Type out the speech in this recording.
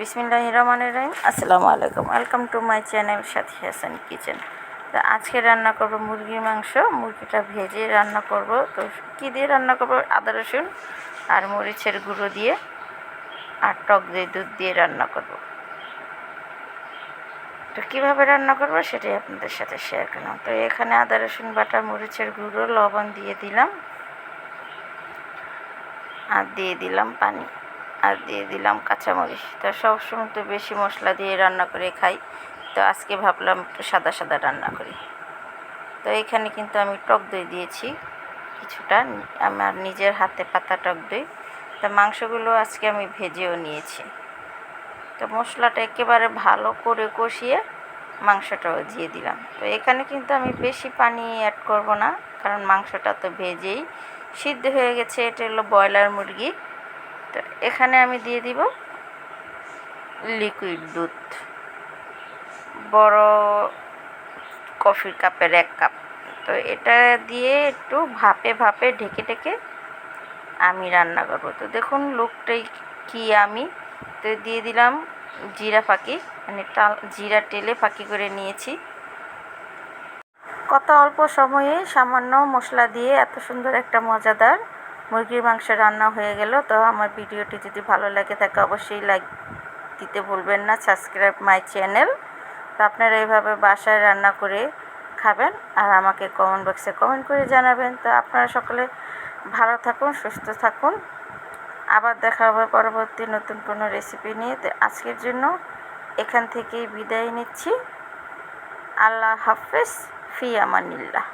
বিসমিল্লাহ রহমানের রহিম। আসসালামু আলাইকুম। Welcome to my channel Sathi Hasan kitchen তো আজকে রান্না করব মুরগির মাংস। মুরগিটা ভেজে রান্না করব। তো কী দিয়ে রান্না করব? আদা, রসুন আর মরিচের গুঁড়ো দিয়ে আর টক দই, দুধ দিয়ে রান্না করব। তো কীভাবে রান্না করব সেটাই আপনাদের সাথে শেয়ার করলাম। তো এখানে আদা, রসুন, বাটা, মরিচের গুঁড়ো, লবণ দিয়ে দিলাম। আর দিয়ে দিলাম পানি। আর দিয়ে দিলাম কাঁচামরিচ। তো সবসময় তো বেশি মশলা দিয়ে রান্না করে খাই। তো আজকে ভাবলাম একটু সাদা সাদা রান্না করি। তো এখানে কিন্তু আমি টক দই দিয়েছি কিছুটা। আমার নিজের হাতে পাতা টক দই। তো মাংসগুলো আজকে আমি ভেজেও নিয়েছি। তো মশলাটা একেবারে ভালো করে কষিয়ে মাংসটাও দিয়ে দিলাম। তো এখানে কিন্তু আমি বেশি পানি অ্যাড করব না, কারণ মাংসটা তো ভেজেই সিদ্ধ হয়ে গেছে। এটা হলো ব্রয়লার মুরগি। তো এখানে আমি দিয়ে দিব লিকুইড দুধ। বড় কফির কাপের এক কাপ তো এটা দিয়ে একটু ভাপে ভাপে ঢেকে ঢেকে আমি রান্না করব। তো দেখুন লোকটাই কি আমি। তো দিয়ে দিলাম জিরা ফাঁকি। মানে জিরা টেলে ফাঁকি করে নিয়েছি। কত অল্প সময়ে সামান্য মশলা দিয়ে এত সুন্দর একটা মজাদার মুরগির মাংস রান্না হয়ে গেল। তো আমার ভিডিওটি যদি ভালো লাগে থাকে, অবশ্যই লাইক দিতে ভুলবেন না সাবস্ক্রাইব মাই চ্যানেল তো আপনারা এইভাবে বাসায় রান্না করে খাবেন আর আমাকে কমেন্ট বক্সে কমেন্ট করে জানাবেন। তো আপনারা সকলে ভালো থাকুন, সুস্থ থাকুন। আবার দেখা হবে পরবর্তী নতুন কোনো রেসিপি নিয়ে। তো আজকের জন্য এখান থেকেই বিদায় নিচ্ছি। আল্লাহ হাফেজ, ফি আমানিল্লাহ।